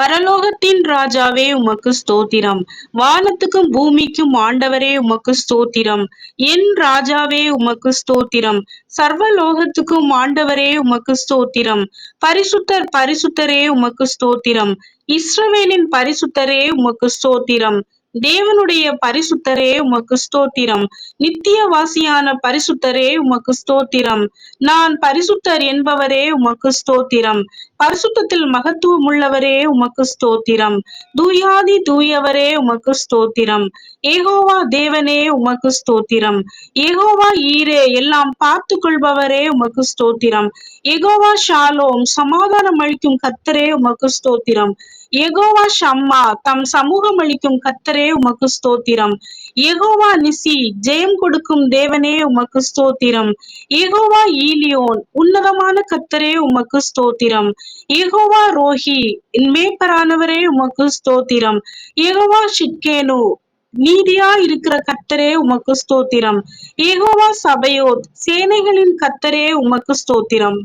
பரலோகத்தின் ராஜாவே உமக்கு ஸ்தோத்திரம். வானத்துக்கும் பூமிக்கும் ஆண்டவரே உமக்கு ஸ்தோத்திரம். என் ராஜாவே உமக்கு ஸ்தோத்திரம். சர்வலோகத்துக்கும் ஆண்டவரே உமக்கு ஸ்தோத்திரம். பரிசுத்தர் பரிசுத்தரே உமக்கு ஸ்தோத்திரம். இஸ்ரவேலின் பரிசுத்தரே உமக்கு ஸ்தோத்திரம். தேவனுடைய பரிசுத்தரே உமக்கு ஸ்தோத்திரம். நித்திய வாசியான பரிசுத்தரே உமக்கு ஸ்தோத்திரம். நான் பரிசுத்தர் என்பவரே உமக்கு ஸ்தோத்திரம். பரிசுத்தத்தில் மகத்துவம் உள்ளவரே உமக்கு ஸ்தோத்திரம். தூயாதி தூயவரே உமக்கு ஸ்தோத்திரம். ஏகோவா தேவனே உமக்கு ஸ்தோத்திரம். ஏகோவா ஈரே எல்லாம் பார்த்து கொள்பவரே உமக்கு ஸ்தோத்திரம். ஏகோவா ஷாலோம் சமாதானம் அளிக்கும் கத்தரே உமக்கு ஸ்தோத்திரம். எகோவா ஷம்மா தம் சமூகம் அளிக்கும் கத்தரே உமக்கு ஸ்தோத்திரம். எகோவா நிசி ஜெயம் கொடுக்கும் தேவனே உமக்கு ஸ்தோத்திரம். எகோவா ஈலியோன் உன்னதமான கத்தரே உமக்கு ஸ்தோத்திரம். எகோவா ரோஹி மேப்பரானவரே உமக்கு ஸ்தோத்திரம். எகோவா ஷிட்கேனு நீதியா இருக்கிற கத்தரே உமக்கு ஸ்தோத்திரம். ஏகோவா சபையோத் சேனைகளின் கத்தரே உமக்கு ஸ்தோத்திரம்.